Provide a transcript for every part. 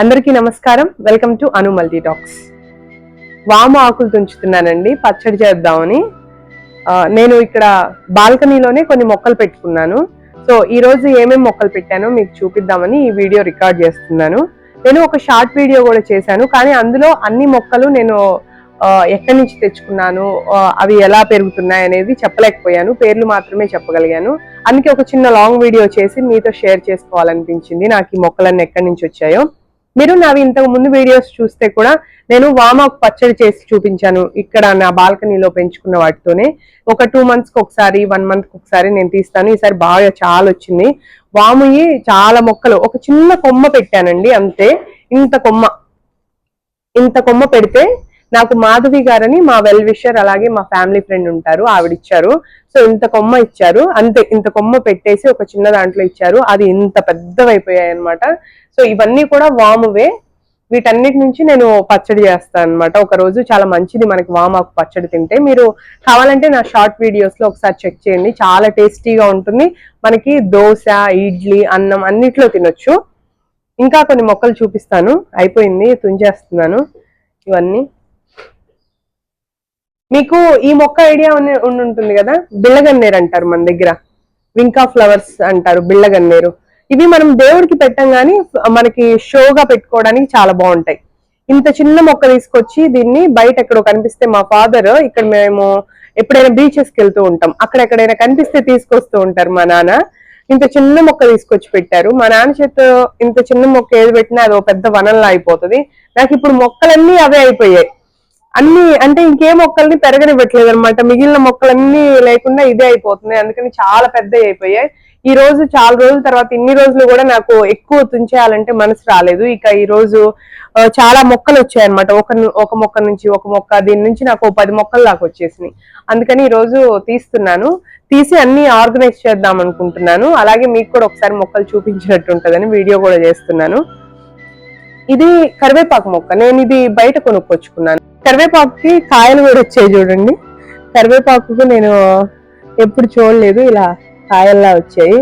అందరికీ నమస్కారం. Welcome to Anu multi talks. వాము ఆకులు తుంచుతున్నానండి పచ్చడి చేద్దామని. నేను ఇక్కడ బాల్కనీలోనే కొన్ని మొక్కలు పెట్టుకున్నాను. సో ఈరోజు ఏమేమి మొక్కలు పెట్టానో మీకు చూపిద్దామని ఈ వీడియో రికార్డ్ చేస్తున్నాను. నేను ఒక షార్ట్ వీడియో కూడా చేశాను కానీ అందులో అన్ని మొక్కలు నేను ఎక్కడి నుంచి తెచ్చుకున్నాను అవి ఎలా పెరుగుతున్నాయి అనేది చెప్పలేకపోయాను. పేర్లు మాత్రమే చెప్పగలిగాను. అందుకే ఒక చిన్న లాంగ్ వీడియో చేసి మీతో షేర్ చేసుకోవాలనిపించింది. నాకు ఈ మొక్కలన్నీ ఎక్కడి నుంచి వచ్చాయో. మీరు నావి ఇంతకు ముందు వీడియోస్ చూస్తే కూడా నేను వామాకు పచ్చడి చేసి చూపించాను. ఇక్కడ నా బాల్కనీలో పెంచుకున్న వాటితోనే. ఒక టూ మంత్స్కి ఒకసారి వన్ మంత్కి ఒకసారి నేను తీస్తాను. ఈసారి బాగా చాలా వచ్చింది. వాముయి చాలా మొక్కలు. ఒక చిన్న కొమ్మ పెట్టానండి అంతే. ఇంత కొమ్మ. ఇంత కొమ్మ పెడితే నాకు మాధవి గారని మా వెల్ విషర్ అలాగే మా ఫ్యామిలీ ఫ్రెండ్ ఉంటారు. ఆవిడ ఇచ్చారు సో ఇంత కొమ్మ ఇచ్చారు. అంతే ఇంత కొమ్మ పెట్టేసి ఒక చిన్న దాంట్లో ఇచ్చారు. అది ఇంత పెద్దవైపోయాయి అనమాట సో ఇవన్నీ కూడా వామువే వీటన్నిటి నుంచి నేను పచ్చడి చేస్తాను అనమాట ఒక రోజు చాలా మంచిది మనకి వామాకు పచ్చడి తింటే. మీరు కావాలంటే నా షార్ట్ వీడియోస్లో ఒకసారి చెక్ చేయండి. చాలా టేస్టీగా ఉంటుంది. మనకి దోశ ఇడ్లీ అన్నం అన్నిట్లో తినొచ్చు. ఇంకా కొన్ని మొక్కలు చూపిస్తాను. అయిపోయింది. తుంచేస్తున్నాను. ఇవన్నీ. మీకు ఈ మొక్క ఐడియా ఉండి ఉంటుంది కదా? బిళ్ళగన్నేరు అంటారు మన దగ్గర. వింకా ఫ్లవర్స్ అంటారు బిళ్ళగన్నేరు. ఇవి మనం దేవుడికి పెట్టం కానీ మనకి షోగా పెట్టుకోవడానికి చాలా బాగుంటాయి. ఇంత చిన్న మొక్క తీసుకొచ్చి దీన్ని బయట ఎక్కడో కనిపిస్తే మా ఫాదర్ ఇక్కడ మేము ఎప్పుడైనా బీచెస్కి వెళ్తూ ఉంటాం. అక్కడ ఎక్కడైనా కనిపిస్తే తీసుకొస్తూ ఉంటారు మా నాన్న. ఇంత చిన్న మొక్క తీసుకొచ్చి పెట్టారు. మా నాన్న చేత ఇంత చిన్న మొక్క ఏది పెట్టినా అది ఒక పెద్ద వనంలా అయిపోతుంది. నాకు ఇప్పుడు మొక్కలన్నీ అవే అయిపోయాయి. అన్ని అంటే ఇంకే మొక్కల్ని పెరగనివ్వట్లేదు అనమాట మిగిలిన మొక్కలన్నీ లేకుండా ఇదే అయిపోతున్నాయి అందుకని చాలా పెద్ద అయిపోయాయి. ఈ రోజు చాలా రోజుల తర్వాత ఇన్ని రోజులు కూడా నాకు ఎక్కువ తుంచేయాలంటే మనసు రాలేదు. ఇక ఈ రోజు చాలా మొక్కలు వచ్చాయన్నమాట ఒక ఒక మొక్క నుంచి ఒక మొక్క దీని నుంచి నాకు పది మొక్కలు దాకా వచ్చేసినాయి. అందుకని ఈ రోజు తీస్తున్నాను. తీసి అన్ని ఆర్గనైజ్ చేద్దాం అనుకుంటున్నాను. అలాగే మీకు కూడా ఒకసారి మొక్కలు చూపించినట్టు ఉంటుందని వీడియో కూడా చేస్తున్నాను. ఇది కరివేపాకు మొక్క. నేను ఇది బయట కొనుక్కొచ్చుకున్నాను. కరివేపాకుకి కాయలు కూడా వచ్చాయి చూడండి. కరివేపాకుకు నేను ఎప్పుడు చూడలేదు ఇలా కాయల్లా వచ్చాయి.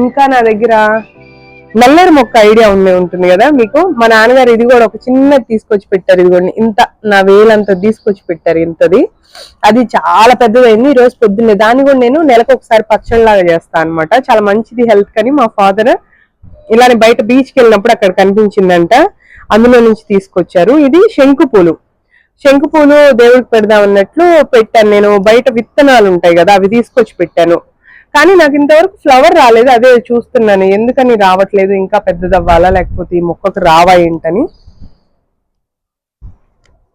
ఇంకా నా దగ్గర నల్లేరు మొక్క ఐడియా ఉండే ఉంటుంది కదా మీకు? మా నాన్నగారు ఇది కూడా ఒక చిన్నది తీసుకొచ్చి పెట్టారు ఇది కూడా ఇంత నా వేలంత తీసుకొచ్చి పెట్టారు ఇంతది. అది చాలా పెద్దదైంది. ఈ రోజు పొద్దున్నే దాన్ని కూడా నేను నెలకు ఒకసారి పచ్చళ్ళలాగా చేస్తాను అనమాట చాలా మంచిది హెల్త్ కని మా ఫాదర్ ఇలానే బయట బీచ్కి వెళ్ళినప్పుడు అక్కడ కనిపించిందంట. అందులో నుంచి తీసుకొచ్చారు. ఇది శంకు పూలు. శంకు పూలు దేవుడికి పెడదాం అన్నట్లు పెట్టాను. నేను బయట విత్తనాలు ఉంటాయి కదా అవి తీసుకొచ్చి పెట్టాను. కానీ నాకు ఇంతవరకు ఫ్లవర్ రాలేదు. అదే చూస్తున్నాను. ఎందుకని రావట్లేదు? ఇంకా పెద్దదవ్వాలా? లేకపోతే ఈ మొక్కకు రావా ఏంటని?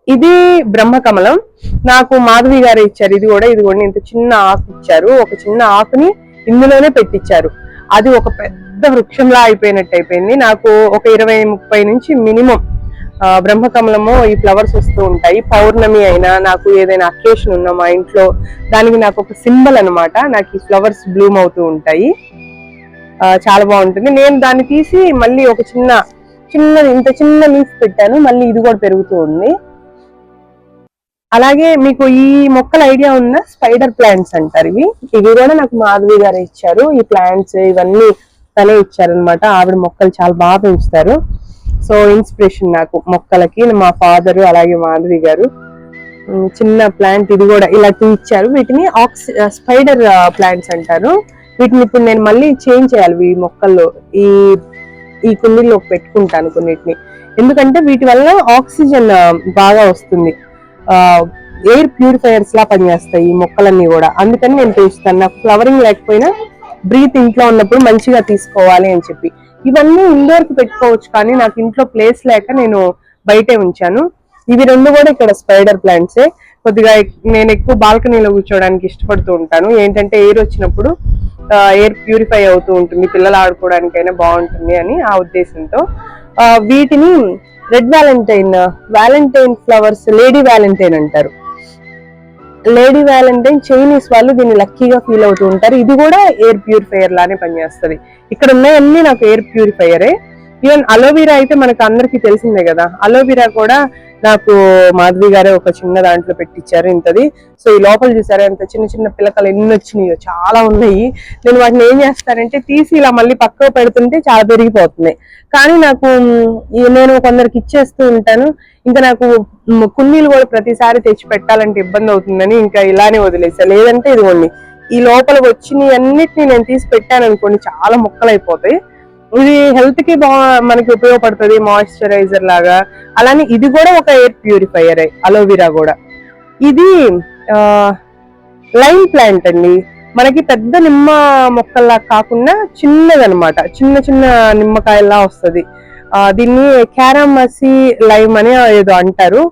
ఇది బ్రహ్మకమలం. నాకు మాధవి గారు ఇచ్చారు. ఇది కూడా ఇది కూడా. ఇంత చిన్న ఆకు ఇచ్చారు. ఒక చిన్న ఆకుని ఇందులోనే పెట్టించారు అది ఒక పెద్ద వృక్షంలా అయిపోయినట్టు అయిపోయింది. నాకు ఒక ఇరవై ముప్పై నుంచి మినిమం బ్రహ్మకమలము ఈ ఫ్లవర్స్ వస్తూ ఉంటాయి. పౌర్ణమి అయినా నాకు ఏదైనా అకేషన్ ఉన్నా మా ఇంట్లో దానికి నాకు ఒక సింబల్ అనమాట నాకు ఈ ఫ్లవర్స్ బ్లూమ్ అవుతూ ఉంటాయి. చాలా బాగుంటుంది. నేను దాన్ని తీసి మళ్ళీ ఒక చిన్న చిన్న ఇంత చిన్న లీఫ్ పెట్టాను. మళ్ళీ ఇది కూడా పెరుగుతూ ఉంది. అలాగే మీకు ఈ మొక్కల ఐడియా ఉందా స్పైడర్ ప్లాంట్స్ అంటారు ఇవి. ఇవి కూడా నాకు మాధవి గారు ఇచ్చారు. ఈ ప్లాంట్స్ ఇవన్నీ తనే ఇచ్చారనమాట ఆవిడ మొక్కలు చాలా బాగా పెంచుతారు. సో ఇన్స్పిరేషన్ నాకు మొక్కలకి. మా ఫాదర్ అలాగే మాధవి గారు. చిన్న ప్లాంట్ ఇది కూడా ఇలా two ఇచ్చారు. వీటిని ఆక్సి స్పైడర్ ప్లాంట్స్ అంటారు. వీటిని ఇప్పుడు నేను మళ్ళీ చేంజ్ చేయాలి ఈ మొక్కల్లో ఈ ఈ కుండీల్లో పెట్టుకుంటాను కొన్నిటిని. ఎందుకంటే వీటి వల్ల ఆక్సిజన్ బాగా వస్తుంది. ఎయిర్ ప్యూరిఫైయర్స్ లా పనిచేస్తాయి ఈ మొక్కలన్నీ కూడా. అందుకని నేను పెంచుతాను. నాకు ఫ్లవరింగ్ లేకపోయినా బ్రీత్ ఇంట్లో ఉన్నప్పుడు మంచిగా తీసుకోవాలి అని చెప్పి. ఇవన్నీ ఇండోర్కి పెట్టుకోవచ్చు కానీ నాకు ఇంట్లో ప్లేస్ లేక నేను బయటే ఉంచాను. ఇవి రెండు కూడా ఇక్కడ స్పైడర్ ప్లాంట్సే కొద్దిగా నేను ఎక్కువ బాల్కనీలో కూర్చోవడానికి ఇష్టపడుతూ ఉంటాను. ఏంటంటే ఎయిర్ వచ్చినప్పుడు ఎయిర్ ప్యూరిఫై అవుతూ ఉంటుంది. పిల్లలు ఆడుకోవడానికైనా బాగుంటుంది అని ఆ ఉద్దేశంతో. వీటిని red valentine valentine flowers lady valentine అంటారు. లేడీ వ్యాలంటైన్ చైనీస్ వాళ్ళు దీన్ని లక్కీగా ఫీల్ అవుతూ ఉంటారు. ఇది కూడా ఎయిర్ ప్యూరిఫైయర్ లానే పనిచేస్తుంది. ఇక్కడ ఉన్నాయన్నీ నాకు ఎయిర్ ప్యూరిఫైయరే. ఈవెన్ అలోవీరా అయితే మనకు అందరికీ తెలిసిందే కదా. అలోవీరా కూడా నాకు మాధవి గారే ఒక చిన్న దాంట్లో పెట్టించారు ఇంతది. సో ఈ లోపల చూసారా ఎంత చిన్న చిన్న పిల్లకలు ఎన్ని వచ్చినాయో చాలా ఉన్నాయి. నేను వాటిని ఏం చేస్తానంటే తీసి ఇలా మళ్ళీ పక్కకు పెడుతుంటే చాలా పెరిగిపోతున్నాయి. కానీ నాకు నేను కొందరికి ఇచ్చేస్తూ ఉంటాను. ఇంకా నాకు కున్నీలు కుండీలు కూడా ప్రతిసారి తెచ్చి పెట్టాలంటే ఇబ్బంది అవుతుందని ఇంకా ఇలానే వదిలేసా. లేదంటే ఇదిగోండి ఈ లోపల వచ్చినవి అన్నిటిని నేను తీసి పెట్టాను అనుకోండి చాలా మొక్కలు అయిపోతాయి ఇది హెల్త్కి బా మనకి ఉపయోగపడుతుంది మాయిశ్చరైజర్ లాగా. అలానే ఇది కూడా ఒక ఎయిర్ ప్యూరిఫైయర్ అలోవెరా కూడా. ఇది లైన్ ప్లాంట్ అండి. మనకి పెద్ద నిమ్మ మొక్కల్లా కాకుండా చిన్నదనమాట. చిన్న చిన్న నిమ్మకాయల్లా వస్తుంది. దీన్ని క్యారామసి లైమ్ అని ఏదో అంటారు.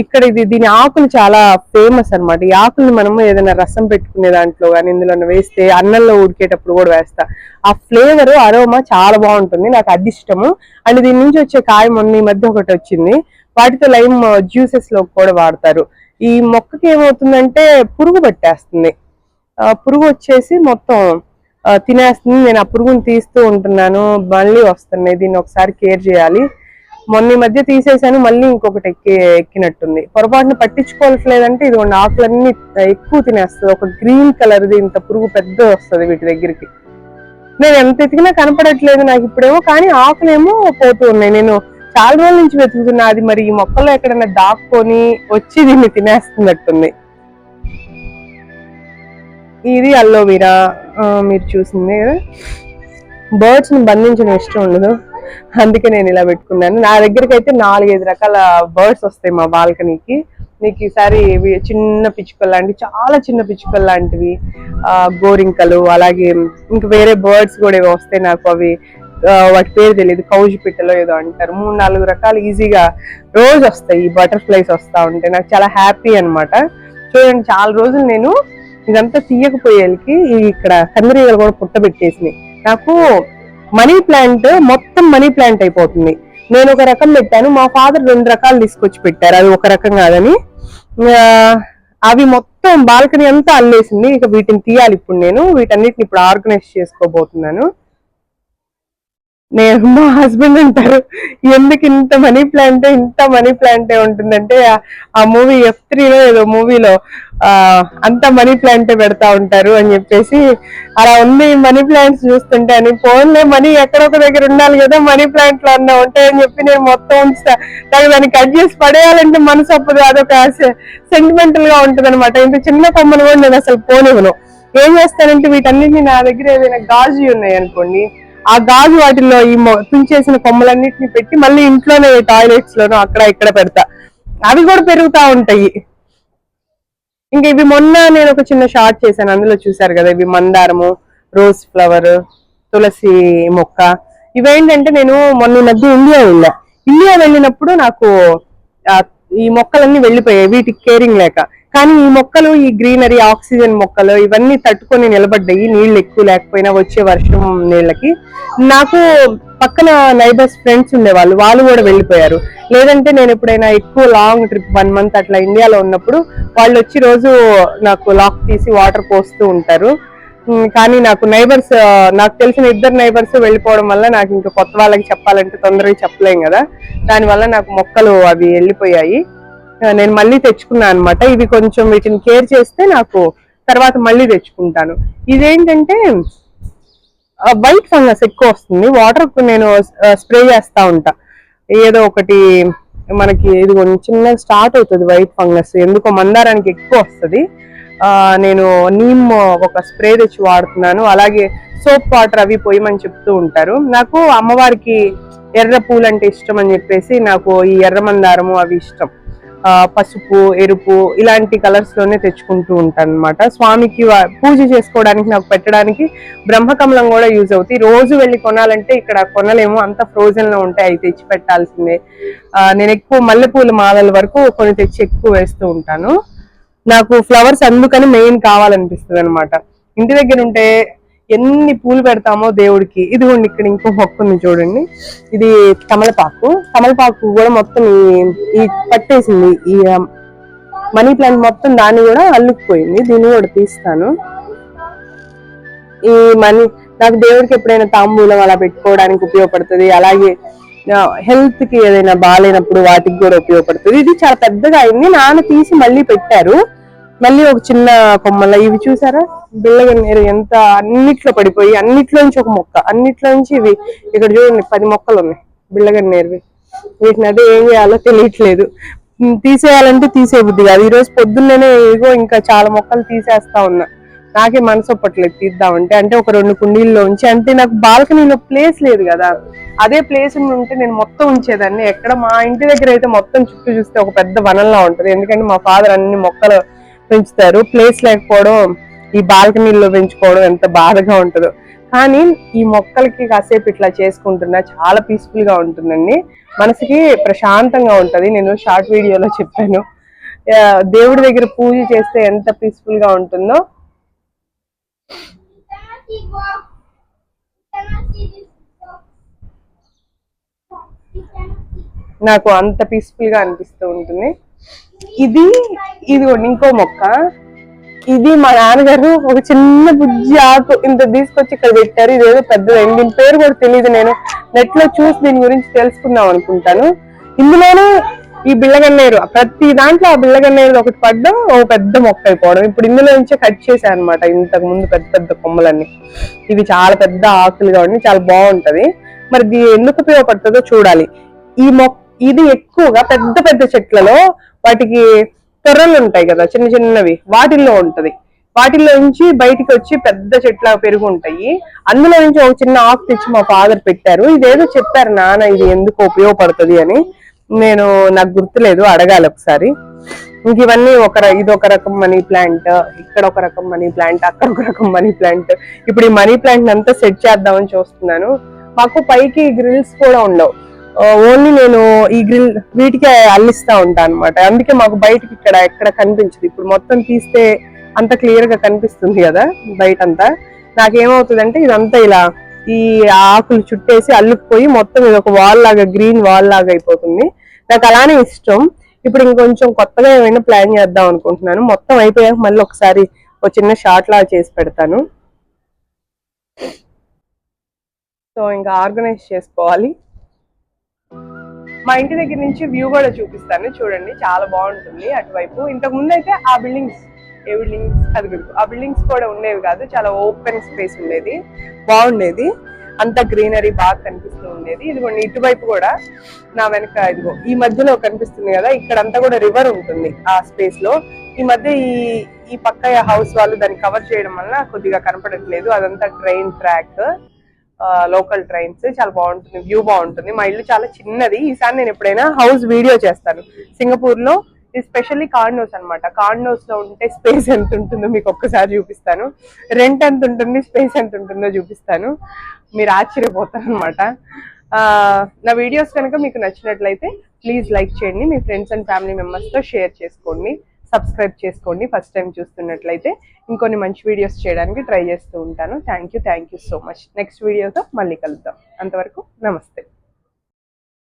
ఇక్కడ ఇది దీని ఆకులు చాలా ఫేమస్ అనమాట ఈ ఆకుల్ని మనము ఏదైనా రసం పెట్టుకునే దాంట్లో కానీ ఇందులో వేస్తే అన్నంలో ఉడికేటప్పుడు కూడా వేస్తా. ఆ ఫ్లేవర్ అరోమా చాలా బాగుంటుంది. నాకు అది ఇష్టము. అండ్ దీని నుంచి వచ్చే కాయ మొన్న ఈ మధ్య ఒకటి వచ్చింది. వాటితో లైమ్ జ్యూసెస్లో కూడా వాడతారు. ఈ మొక్కకి ఏమవుతుందంటే పురుగు పట్టేస్తుంది. పురుగు వచ్చేసి మొత్తం తినేస్తుంది. నేను ఆ పురుగుని తీస్తూ ఉంటున్నాను. మళ్ళీ వస్తున్నాయి. దీన్ని ఒకసారి కేర్ చేయాలి. మొన్న ఈ మధ్య తీసేసాను మళ్ళీ ఇంకొకటి ఎక్కి ఎక్కినట్టుంది. పొరపాటున పట్టించుకోవట్లేదంటే ఇది కొన్ని ఆకులన్నీ ఎక్కువ తినేస్తుంది. ఒక గ్రీన్ కలర్ది ఇంత పురుగు పెద్ద వస్తుంది వీటి దగ్గరికి. నేను ఎంత ఎతికినా కనపడట్లేదు నాకు ఇప్పుడేమో కానీ ఆకులేమో పోతూ ఉన్నాయి. నేను చాలా రోజుల నుంచి వెతుకుతున్నా అది మరి ఈ మొక్కల్లో ఎక్కడైనా దాక్కొని వచ్చి దీన్ని తినేస్తున్నట్టుంది. ఇది అల్లోవీరా మీరు చూసింది కదా? బర్డ్స్ని బంధించడం ఇష్టం ఉండదు. అందుకే నేను ఇలా పెట్టుకున్నాను. నా దగ్గరికి అయితే నాలుగైదు రకాల బర్డ్స్ వస్తాయి మా బాల్కనీకి. నీకు ఈసారి చిన్న పిచ్చుకలు లాంటివి చాలా చిన్న పిచ్చుకలు లాంటివి గోరింకలు అలాగే ఇంక వేరే బర్డ్స్ కూడా వస్తాయి నాకు అవి వాటి పేరు తెలియదు కౌజు పిట్టలో ఏదో అంటారు. మూడు నాలుగు రకాలు ఈజీగా రోజు వస్తాయి బటర్ఫ్లైస్ వస్తూ ఉంటాయి నాకు చాలా హ్యాపీ అన్నమాట. చూడండి చాలా రోజులు నేను ఇదంతా తీయకపోయేకి ఇక్కడ కందిరీగలు కూడా పుట్టబెట్టేసినాయి. నాకు మనీ ప్లాంట్ మొత్తం మనీ ప్లాంట్ అయిపోతుంది. నేను ఒక రకం పెట్టాను. మా ఫాదర్ రెండు రకాలు తీసుకొచ్చి పెట్టారు. అది ఒక రకం కాదని. అవి మొత్తం బాల్కనీ అంతా అల్లేసింది. ఇక వీటిని తీయాలి ఇప్పుడు నేను. వీటన్నిటిని ఇప్పుడు ఆర్గనైజ్ చేసుకోబోతున్నాను. నేను మా హస్బెండ్ అంటారు ఎందుకు ఇంత మనీ ప్లాంటే ఇంత మనీ ప్లాంటే ఉంటుందంటే ఆ- మూవీ ఎఫ్ త్రీలో ఏదో మూవీలో ఆ అంత మనీ ప్లాంటే పెడతా ఉంటారు అని చెప్పేసి అలా ఉంది మనీ ప్లాంట్స్ చూస్తుంటే అని ఫోన్లే మనీ ఎక్కడొక దగ్గర ఉండాలి కదా మనీ ప్లాంట్లో ఉంటాయి ఉంటాయని చెప్పి నేను మొత్తం ఉంచుతా. నాకు దాన్ని కట్ చేసి పడేయాలంటే మనసు అప్పుడు అదొక సెంటిమెంటల్గా ఉంటది అనమాట ఇంత చిన్న కొమ్మను కూడా నేను అసలు పోనివ్వను. ఏం చేస్తానంటే వీటన్నిటిని నా దగ్గర ఏదైనా గాజు ఉన్నాయి అనుకోండి ఆ గాజు వాటిల్లో ఈ మొ- తుంచేసిన కొమ్మలన్నిటిని పెట్టి మళ్ళీ ఇంట్లోనే టాయిలెట్స్ లోనూ అక్కడ ఇక్కడ పెడతా. అవి కూడా పెరుగుతా ఉంటాయి. ఇంకా ఇవి మొన్న నేను ఒక చిన్న షార్ట్ చేశాను. అందులో చూసారు కదా ఇవి మందారము రోజ్ ఫ్లవర్ తులసి మొక్క. ఇవేంటంటే నేను మొన్న మధ్య ఇండియా వెళ్ళా. ఇండియా వెళ్ళినప్పుడు నాకు ఈ మొక్కలన్నీ వెళ్ళిపోయాయి. వీటికి కేరింగ్ లేక. కానీ ఈ మొక్కలు ఈ గ్రీనరీ ఆక్సిజన్ మొక్కలు ఇవన్నీ తట్టుకొని నిలబడ్డాయి. నీళ్ళు ఎక్కువ లేకపోయినా వచ్చే వర్షం నీళ్ళకి. నాకు పక్కన నైబర్స్ ఫ్రెండ్స్ ఉండేవాళ్ళు. వాళ్ళు కూడా వెళ్ళిపోయారు. లేదంటే నేను ఎప్పుడైనా ఎక్కువ లాంగ్ ట్రిప్ వన్ మంత్ అట్లా ఇండియాలో ఉన్నప్పుడు వాళ్ళు వచ్చి రోజు నాకు లాక్ తీసి వాటర్ పోస్తూ ఉంటారు. కానీ నాకు నైబర్స్ నాకు తెలిసిన ఇద్దరు నైబర్స్ వెళ్ళిపోవడం వల్ల నాకు ఇంకా కొత్త వాళ్ళకి చెప్పాలంటే తొందరగా చెప్పలేం కదా. దానివల్ల నాకు మొక్కలు అవి వెళ్ళిపోయాయి. నేను మళ్ళీ తెచ్చుకున్నాను అనమాట ఇవి కొంచెం వీటిని కేర్ చేస్తే నాకు తర్వాత మళ్ళీ తెచ్చుకుంటాను. ఇదేంటంటే వైట్ ఫంగస్ ఎక్కువ వస్తుంది. వాటర్ నేను స్ప్రే చేస్తూ ఉంటా. ఏదో ఒకటి మనకి ఇది కొంచెం చిన్నగా స్టార్ట్ అవుతుంది వైట్ ఫంగస్ ఎందుకో మందారానికి ఎక్కువ వస్తుంది. నేను నీమ్ ఒక స్ప్రే తెచ్చి వాడుతున్నాను. అలాగే సోప్ వాటర్ అవి పోయమని చెప్తూ ఉంటారు. నాకు అమ్మవారికి ఎర్ర పూలు అంటే ఇష్టం అని చెప్పేసి నాకు ఈ ఎర్ర మందారము అవి ఇష్టం. పసుపు ఎరుపు ఇలాంటి కలర్స్లోనే తెచ్చుకుంటూ ఉంటాను అనమాట స్వామికి పూజ చేసుకోవడానికి నాకు పెట్టడానికి బ్రహ్మకమలం కూడా యూజ్ అవుతాయి. రోజు వెళ్ళి కొనాలంటే ఇక్కడ కొనలేము. అంత ఫ్రోజన్లో ఉంటాయి అవి తెచ్చి పెట్టాల్సిందే. నేను ఎక్కువ మల్లెపూల మాలల వరకు కొన్ని తెచ్చి ఎక్కువ వేస్తూ ఉంటాను. నాకు ఫ్లవర్స్ అందుకని మెయిన్ కావాలనిపిస్తుంది అనమాట ఇంటి దగ్గర ఉంటే ఎన్ని పూలు పెడతామో దేవుడికి. ఇదిగోండి ఇక్కడ ఇంకో మొక్క ఉంది చూడండి. ఇది తమలపాకు. తమలపాకు కూడా మొత్తం ఈ- ఈ పట్టేసింది. ఈ మనీ ప్లాంట్ మొత్తం దాన్ని కూడా అల్లుకుపోయింది. దీన్ని కూడా తీస్తాను. ఈ మనీ నాకు దేవుడికి ఎప్పుడైనా తాంబూలం అలా పెట్టుకోవడానికి ఉపయోగపడుతుంది. అలాగే హెల్త్కి ఏదైనా బాగాలేనప్పుడు వాటికి కూడా ఉపయోగపడుతుంది. ఇది చాలా పెద్దగా అయింది. నాన్న తీసి మళ్ళీ పెట్టారు. మళ్ళీ ఒక చిన్న కొమ్మల. ఇవి చూసారా? బిళ్ళగన్నేరు ఎంత అన్నిట్లో పడిపోయి అన్నిట్లోంచి ఒక మొక్క అన్నిట్లోంచి ఇవి. ఇక్కడ చూడండి పది మొక్కలు ఉన్నాయి బిళ్ళగన్నేరువి వీటిని అదే ఏం చేయాలో తెలియట్లేదు. తీసేయాలంటే తీసే బుద్ధి కాదు. ఈ రోజు పొద్దున్నేనే ఏగో ఇంకా చాలా మొక్కలు తీసేస్తా ఉన్నా. నాకే మనసు ఒప్పట్లేదు తీద్దామంటే. అంటే ఒక రెండు కుండీల్లో ఉంచి అంటే నాకు బాల్కనీలో ప్లేస్ లేదు కదా. అదే ప్లేస్ ఉంటే నేను మొత్తం ఉంచేదాన్ని. ఎక్కడ మా ఇంటి దగ్గర అయితే మొత్తం చుట్టూ చూస్తే ఒక పెద్ద వనంలా ఉంటుంది. ఎందుకంటే మా ఫాదర్ అన్ని మొక్కలు పెంచుతారు. ప్లేస్ లేకపోవడం ఈ బాల్కనీలో పెంచుకోవడం ఎంత బాధగా ఉంటుందో. కానీ ఈ మొక్కలకి కాసేపు ఇట్లా చేసుకుంటున్నా చాలా పీస్ఫుల్గా ఉంటుందండి. మనసుకి ప్రశాంతంగా ఉంటుంది. నేను షార్ట్ వీడియోలో చెప్పాను. దేవుడి దగ్గర పూజ చేస్తే ఎంత పీస్ఫుల్గా ఉంటుందో. నాకు అంత పీస్ఫుల్గా అనిపిస్తూ ఉంటుంది. ఇది ఇది ఇంకో మొక్క. ఇది మా నాన్నగారు ఒక చిన్న బుజ్జి ఆకు ఇంత తీసుకొచ్చి ఇక్కడ పెట్టారు. ఇదేదో పెద్దది దీని పేరు కూడా తెలియదు నేను. నెట్లో చూసి దీని గురించి తెలుసుకుందాం అనుకుంటాను. ఇందులోనే ఈ బిళ్ళగన్నేరు. ప్రతి దాంట్లో ఆ బిళ్ళగన్నేరు ఒకటి పడ్డం ఒక పెద్ద మొక్క అయిపోవడం. ఇప్పుడు ఇందులో నుంచే కట్ చేశాను అనమాట ఇంతకు ముందు పెద్ద పెద్ద కొమ్మలన్నీ. ఇవి చాలా పెద్ద ఆకులుగా ఉండి చాలా బాగుంటది. మరి ఇది ఎందుకు ఉపయోగపడుతుందో చూడాలి. ఈ మొక్క ఇది ఎక్కువగా పెద్ద పెద్ద చెట్లలో వాటికి తొర్రలు ఉంటాయి కదా చిన్న చిన్నవి వాటిల్లో ఉంటది. వాటిల్లో నుంచి బయటికి వచ్చి పెద్ద చెట్ల పెరుగు ఉంటాయి. అందులో నుంచి ఒక చిన్న ఆకు తెచ్చి మా ఫాదర్ పెట్టారు. ఇదేదో చెప్పారు నాన్న ఇది ఎందుకు ఉపయోగపడుతుంది? అని. నేను నాకు గుర్తులేదు అడగాలి ఒకసారి. ఇంక ఇవన్నీ ఒక ఇది ఒక రకం మనీ ప్లాంట్ ఇక్కడ ఒక రకం మనీ ప్లాంట్ అక్కడ ఒక రకం మనీ ప్లాంట్. ఇప్పుడు ఈ మనీ ప్లాంట్ అంతా సెట్ చేద్దామని చూస్తున్నాను. మాకు పైకి గ్రిల్స్ కూడా ఉండవు. ఓన్లీ నేను ఈ గ్రిల్ వీటికే అల్లిస్తా ఉంటాను అనమాట అందుకే మాకు బయటకి ఇక్కడ ఎక్కడ కనిపించదు. ఇప్పుడు మొత్తం తీస్తే అంత క్లియర్గా కనిపిస్తుంది కదా బయట అంతా నాకేమవుతుందంటే ఇదంతా ఇలా ఈ ఆకులు చుట్టేసి అల్లుకుపోయి మొత్తం ఇది ఒక వాల్ లాగా గ్రీన్ వాల్ లాగా అయిపోతుంది. నాకు అలానే ఇష్టం. ఇప్పుడు ఇంకొంచెం కొత్తగా ఏమైనా ప్లాన్ చేద్దాం అనుకుంటున్నాను. మొత్తం అయిపోయాక మళ్ళీ ఒకసారి ఒక చిన్న షార్ట్ లాగా చేసి పెడతాను. సో ఇంకా ఆర్గనైజ్ చేసుకోవాలి. మా ఇంటి దగ్గర నుంచి వ్యూ కూడా చూపిస్తాను. చూడండి చాలా బాగుంటుంది. అటువైపు ఇంతకు ముందు అయితే ఆ బిల్డింగ్స్ ఏ బిల్డింగ్స్? అది ఆ బిల్డింగ్స్ కూడా ఉండేవి కాదు. చాలా ఓపెన్ స్పేస్ ఉండేది. బాగుండేది. అంత గ్రీనరీ బాగా కనిపిస్తూ ఉండేది. ఇదిగోండి ఇటువైపు కూడా నా వెనక ఇదిగో ఈ మధ్యలో కనిపిస్తుంది కదా ఇక్కడ అంతా కూడా రివర్ ఉంటుంది ఆ స్పేస్లో. ఈ మధ్య ఈ ఈ పక్క హౌస్ వాళ్ళు దాన్ని కవర్ చేయడం వల్ల కొద్దిగా కనపడట్లేదు. అదంతా ట్రైన్ ట్రాక్. లోకల్ ట్రైన్స్ చాలా బాగుంటుంది వ్యూ బాగుంటుంది. మా ఇల్లు చాలా చిన్నది. ఈసారి నేను ఎప్పుడైనా హౌస్ వీడియో చేస్తాను. సింగపూర్లో ఎస్పెషల్లీ స్పెషల్లీ కార్నోస్ అన్నమాట. కార్నోస్లో ఉంటే స్పేస్ ఎంత ఉంటుందో మీకు ఒక్కసారి చూపిస్తాను. రెంట్ ఎంత ఉంటుంది స్పేస్ ఎంత ఉంటుందో చూపిస్తాను. మీరు ఆశ్చర్యపోతారు అనమాట నా వీడియోస్ కనుక మీకు నచ్చినట్లయితే ప్లీజ్ లైక్ చేయండి. మీ ఫ్రెండ్స్ అండ్ ఫ్యామిలీ మెంబర్స్తో షేర్ చేసుకోండి. సబ్స్క్రైబ్ చేసుకోండి. ఫస్ట్ టైం చూస్తున్నట్లయితే ఇంకొన్ని మంచి వీడియోస్ చేయడానికి ట్రై చేస్తూ ఉంటాను. Thank you thank you so much next వీడియోతో మళ్ళీ కలుద్దాం. అంతవరకు నమస్తే.